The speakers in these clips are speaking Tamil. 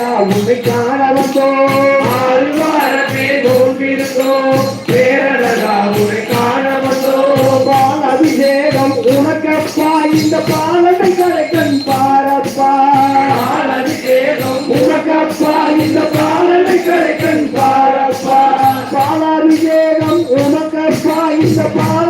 பேரழகா உன்னை காண வந்தோம் ஆழ்வாரமே தோன்றிருக்கோ பேரழகா உன்னை காண வந்தோ பால் அபிஷேகம் உனக்கப்பா இந்த பாலனை கலைக்கன் பாரப்பா பால் அபிஷேகம் உனக்கப்பா இந்த பாலனை கலைக்கன் பாரப்பா பாலாபிஷேகம் உனக்கப்பா இந்த பால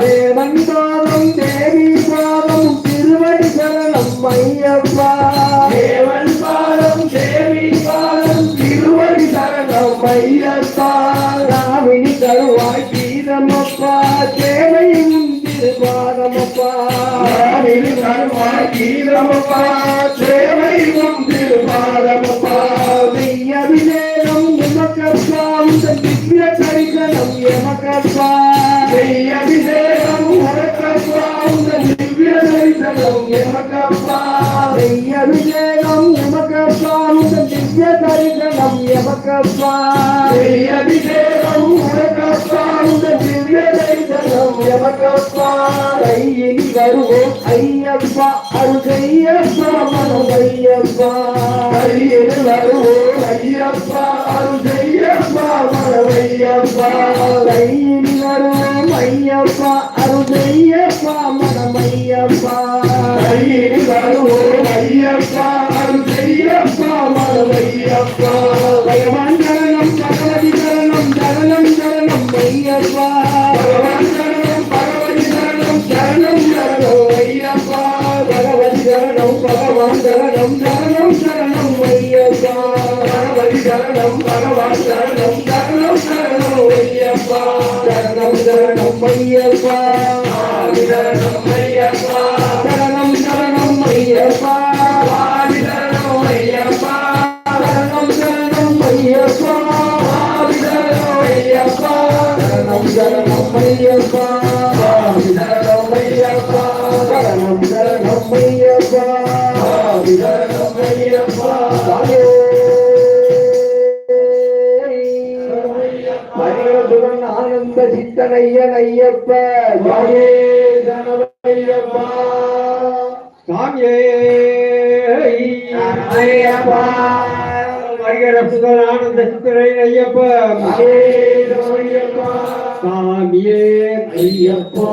தேவன் பாதம் தேவி பாதம் திருவடி சரணம் ஐயப்பா தேவன் பாதம் தேவி பாதம் திருவடி சரணம் ஐயப்பா ராவினி தருவாய் கீதமப்பா தேவை உன் ராவினி தருவாய் சேவை உன் திருபாதமப்பா మమకత్వం దివ్యకరికలం యమకత్వం జయ విజయము హరకత్వం దివ్యకరికలం యమకత్వం జయ విజయము యమకత్వం దివ్యకరికలం యమకత్వం జయ విజయము హరకత్వం దివ్యకరికలం యమకత్వం అయ్యి గరువు అయ్యప్ప అరుగయ్యప్ప మనయ్యప్ప అయ్యి గరువు అయ్యప్ప ஐயப்பா அருகையப்பா மனம் வருவோம் ஐயப்பா அருள் செய்யப்பா பகவான் சரணம் பகவதி சரணம் சரணம் சரணம் ஐயப்பா பகவான் சரணம் பகவதி சரணம் சரணம் சரணம் ஐயப்பா பகவதி சரணம் பகவான் சரணம் சரணம் சரணம் ஐயப்பா பகவதி சரணம் பகவான் சரணம் ஐயப்பா ஆதி சரணம் ஐயப்பா சரணம் சரணம் ஐயப்பா ஆதி சரணம் ஐயப்பா சரணம் சரணம் ஐயப்பா ஆதி சரணம் ஐயப்பா சரணம் சரணம் ஐயப்பா ஆதி சரணம் ஐயப்பா சரணம் சரணம் ஐயப்பா ஆதி சரணம் சித்தனையன் ஐயப்ப ஜாயே சரணமையப்பா சாமியே ஐயப்பா மணிவசுரன் ஆனந்த சித்தனையன் ஐயப்ப சாமியே ஐயப்போ.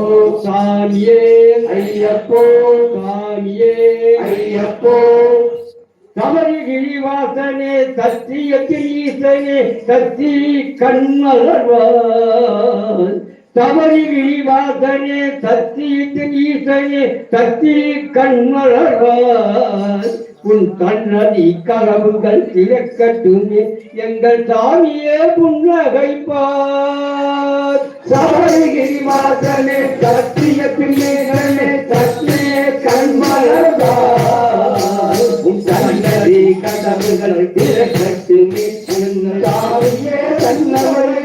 சாமியே ஐயப்போ. சாமியே ஐயப்போ. சபரி கிரிவாசனே சத்தியத்தில் ஈசனே சத்தி கண்மலர்வான் சபரி கிரிவாசனே சத்தியத்தில் ஈசனே சத்தி கண்மலர்வார். உன் கண்ணதி கனவுகள் திறக்கட்டுமே எங்கள் சாமியே புன்னகைப்பார். சபரிகிரி வாசனே சத்தியத்தின் மேகனே சத்தியே கண்மலர்வார். உன் கண்ணதி கனவுகள் திறக்கட்டுமே எங்கள் சாமியே கண்ணவரை